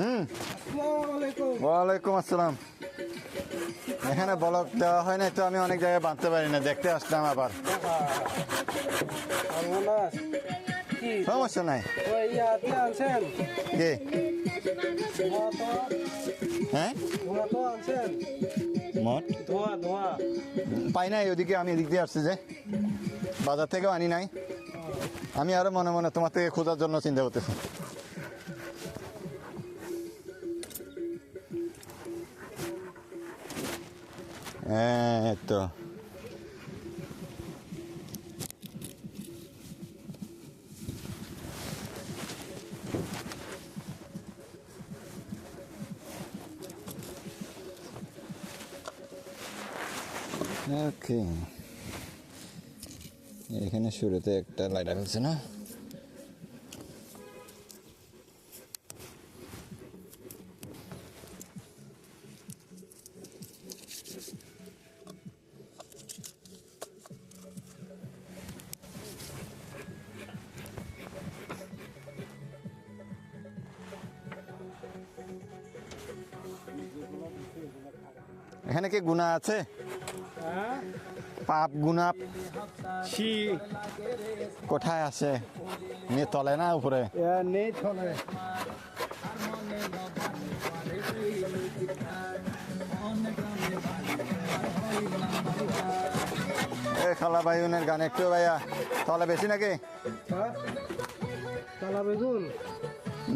হুম। ওয়ালাইকুম আসসালাম। এখানে বলক দেওয়া হয় না তো আমি অনেক জায়গায় বাঁধতে পারি না, দেখতে আসলাম আবার। সমস্যা নাই। হ্যাঁ? পাই নাই, ওদিকে আমি এদিক দিয়ে আসছি যে। বাজার থেকেও আনি নাই। আমি আরও মনে মনে তোমার থেকে খোঁজার জন্য চিন্তা করতেছি। হ্যাঁ এই তো ওকে এখানে শুরুতে একটা লাইটার আছে না এখানে কি গুণা আছে? হ্যাঁ? পাপ গুণা কোথায় আছে? নিয়ে তলে না উপরে? এ খালা বাইনের গান একটু ভাইয়া। তলে বেশি নাকি? হ্যাঁ?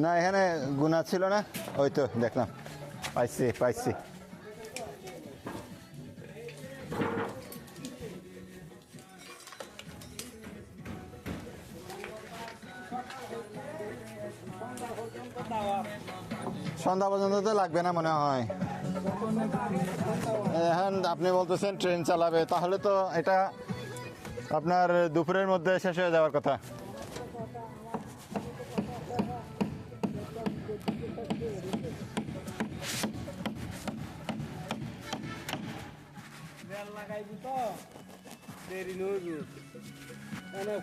না এখানে গুণা ছিল না? ওই তো দেখলাম। পাইছি পাইছি। সন্ধ্যা পর্যন্ত তো লাগবে না মনে হয়। এখন আপনি বলতেছেন ট্রেন চালাবে। তাহলে তো এটা আপনার দুপুরের মধ্যে শেষ হয়ে যাওয়ার কথা।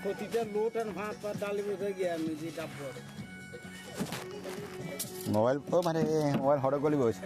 ক্ষতিটা লোট আর ভাত পাত ডালি মুখে গিয়ে আমি যে ডাব্বর মোবাইল ও মানে মোবাইল হঠাৎ গলি বসে